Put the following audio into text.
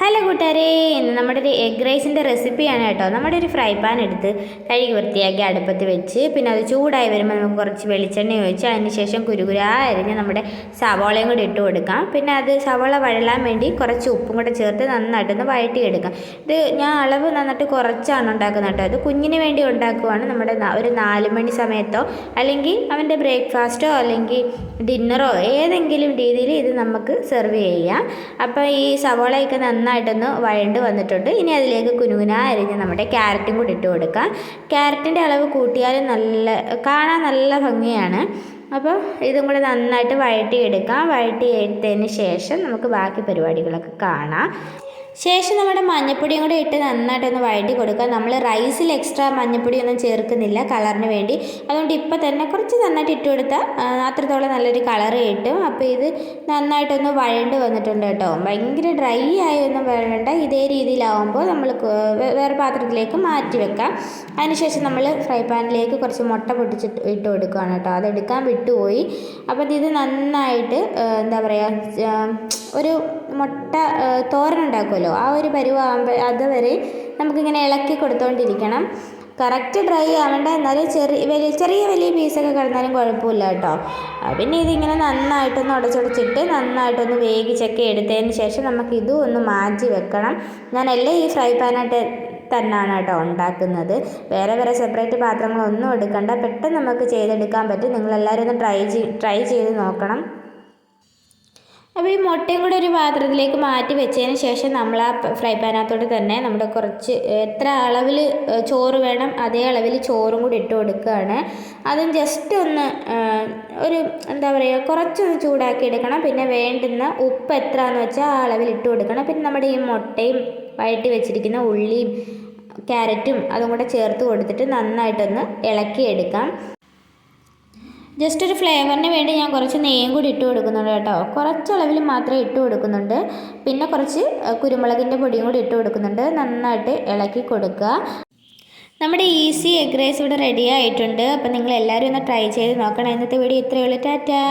Hello കൂട്ടുകാരെ ഇന്ന് നമ്മുടെ ഒരു എഗ് റൈസിന്റെ റെസിപ്പിയാണ് കേട്ടോ. നമ്മുടെ ഒരു ഫ്രൈ പാൻ എടുത്ത് കഴുകി വൃത്തിയാക്കി അടുപ്പത്ത് വെച്ച് പിന്നെ അത് ചൂടായി വരുമ്പോൾ നമുക്ക് കുറച്ച് വെളിച്ചെണ്ണ ഒഴിച്ച് അതിന് ശേഷം കുരുകുരാ അരിഞ്ഞ് നമ്മുടെ സവോളയും കൂടി ഇട്ട് കൊടുക്കാം. പിന്നെ അത് സവോള വഴലാൻ വേണ്ടി കുറച്ച് ഉപ്പും കൂടെ ചേർത്ത് നന്നായിട്ടൊന്ന് വഴറ്റിയെടുക്കാം. ഇത് ഞാൻ അളവ് നന്നായിട്ട് കുറച്ചാണ് ഉണ്ടാക്കുന്നത് കേട്ടോ. അത് കുഞ്ഞിന് വേണ്ടി ഉണ്ടാക്കുവാണ്. നമ്മുടെ ഒരു നാല് മണി സമയത്തോ അല്ലെങ്കിൽ അവന്റെ ബ്രേക്ക്ഫാസ്റ്റോ അല്ലെങ്കിൽ ഡിന്നറോ ഏതെങ്കിലും രീതിയിൽ ഇത് നമുക്ക് സെർവ് ചെയ്യാം. അപ്പോൾ ഈ സവോളയൊക്കെ സവാളയൊക്കെ നന്നായിട്ടൊന്ന് വഴണ്ട് വന്നിട്ടുണ്ട്. ഇനി അതിലേക്ക് കുനുകുന അരിഞ്ഞ് നമ്മുടെ ക്യാരറ്റും കൂടി ഇട്ട് കൊടുക്കാം. ക്യാരറ്റിന്റെ അളവ് കൂട്ടിയാൽ നല്ല കാണാൻ നല്ല ഭംഗിയാണ്. അപ്പോൾ ഇതും കൂടെ നന്നായിട്ട് വഴട്ടിയെടുക്കാം എടുത്തതിന് ശേഷം നമുക്ക് ബാക്കി പരിപാടികളൊക്കെ കാണാം. ശേഷം നമ്മുടെ മഞ്ഞപ്പൊടിയും കൂടെ ഇട്ട് നന്നായിട്ടൊന്ന് വഴറ്റി കൊടുക്കുക. നമ്മൾ റൈസിൽ എക്സ്ട്രാ മഞ്ഞപ്പൊടിയൊന്നും ചേർക്കുന്നില്ല കളറിന് വേണ്ടി. അതുകൊണ്ട് ഇപ്പം തന്നെ കുറച്ച് നന്നായിട്ട് ഇട്ട് കൊടുത്താൽ അത്രത്തോളം നല്ലൊരു കളർ കിട്ടും. അപ്പോൾ ഇത് നന്നായിട്ടൊന്ന് വഴണ്ട് വന്നിട്ടുണ്ട് കേട്ടോ. ഭയങ്കര ഡ്രൈ ആയി ഒന്നും വേണ്ട ഇതേ രീതിയിലാവുമ്പോൾ നമ്മൾ വേറെ പാത്രത്തിലേക്ക് മാറ്റി വെക്കാം. അതിനുശേഷം നമ്മൾ ഫ്രൈ പാനിലേക്ക് കുറച്ച് മുട്ട പൊട്ടിച്ചിട്ട് ഇട്ട് കൊടുക്കുകയാണ് കേട്ടോ. അതെടുക്കാൻ വിട്ടുപോയി. അപ്പോൾ ഇത് നന്നായിട്ട് എന്താ പറയുക ഒരു മുട്ട തോരനുണ്ടാക്കുമല്ലോ. ആ ഒരു പരുവാകുമ്പോൾ അതുവരെ നമുക്കിങ്ങനെ ഇളക്കി കൊടുത്തുകൊണ്ടിരിക്കണം കറക്റ്റ് ഡ്രൈ ആവേണ്ട. എന്നാലും ചെറിയ വലിയ ചെറിയ വലിയ പീസൊക്കെ കിടന്നാലും കുഴപ്പമില്ല കേട്ടോ. പിന്നെ ഇതിങ്ങനെ നന്നായിട്ടൊന്ന് ഉടച്ചുടച്ചിട്ട് നന്നായിട്ടൊന്ന് വേവിച്ചൊക്കെ എടുത്തതിന് ശേഷം നമുക്ക് ഇതും ഒന്ന് മാറ്റി വെക്കണം. ഞാൻ എല്ലാം ഈ ഫ്രൈ പാനായിട്ട് തന്നെയാണ് കേട്ടോ ഉണ്ടാക്കുന്നത്. വേറെ വേറെ സെപ്പറേറ്റ് പാത്രങ്ങളൊന്നും എടുക്കണ്ട. പെട്ടെന്ന് നമുക്ക് ചെയ്തെടുക്കാൻ പറ്റും. നിങ്ങളെല്ലാവരും ഒന്ന് ട്രൈ ട്രൈ ചെയ്ത് നോക്കണം. അപ്പോൾ ഈ മുട്ടയും കൂടെ ഒരു പാത്രത്തിലേക്ക് മാറ്റി വെച്ചതിന് ശേഷം നമ്മൾ ആ ഫ്രൈ പാനകത്തോട് തന്നെ നമ്മുടെ കുറച്ച് എത്ര അളവിൽ ചോറ് വേണം അതേ അളവിൽ ചോറും കൂടി ഇട്ട് കൊടുക്കുകയാണ്. അതും ജസ്റ്റ് ഒന്ന് ഒരു എന്താ പറയുക കുറച്ചൊന്ന് ചൂടാക്കി എടുക്കണം. പിന്നെ വേണ്ടുന്ന ഉപ്പ് എത്രയാണെന്ന് വെച്ചാൽ ആ അളവിൽ ഇട്ട് കൊടുക്കണം. പിന്നെ നമ്മുടെ ഈ മുട്ടയും വഴറ്റി വെച്ചിരിക്കുന്ന ഉള്ളിയും ക്യാരറ്റും അതും കൂടെ ചേർത്ത് കൊടുത്തിട്ട് നന്നായിട്ടൊന്ന് ഇളക്കിയെടുക്കാം. ജസ്റ്റ് ഒരു ഫ്ലേവറിന് വേണ്ടി ഞാൻ കുറച്ച് നെയ്യും കൂടി ഇട്ട് കൊടുക്കുന്നുണ്ട് കേട്ടോ. കുറച്ച് അളവിൽ മാത്രമേ ഇട്ട് കൊടുക്കുന്നുണ്ട്. പിന്നെ കുറച്ച് കുരുമുളകിന്റെ പൊടിയും കൂടി ഇട്ട് കൊടുക്കുന്നുണ്ട്. നന്നായിട്ട് ഇളക്കി കൊടുക്കുക. നമ്മുടെ ഈസി എഗ് റൈസ് ഇവിടെ റെഡി ആയിട്ടുണ്ട്. അപ്പോൾ നിങ്ങൾ എല്ലാവരും ഒന്ന് ട്രൈ ചെയ്ത് നോക്കണം. ഇന്നത്തെ വീഡിയോ ഇത്രയേ ഉള്ളൂ. ടാറ്റാ!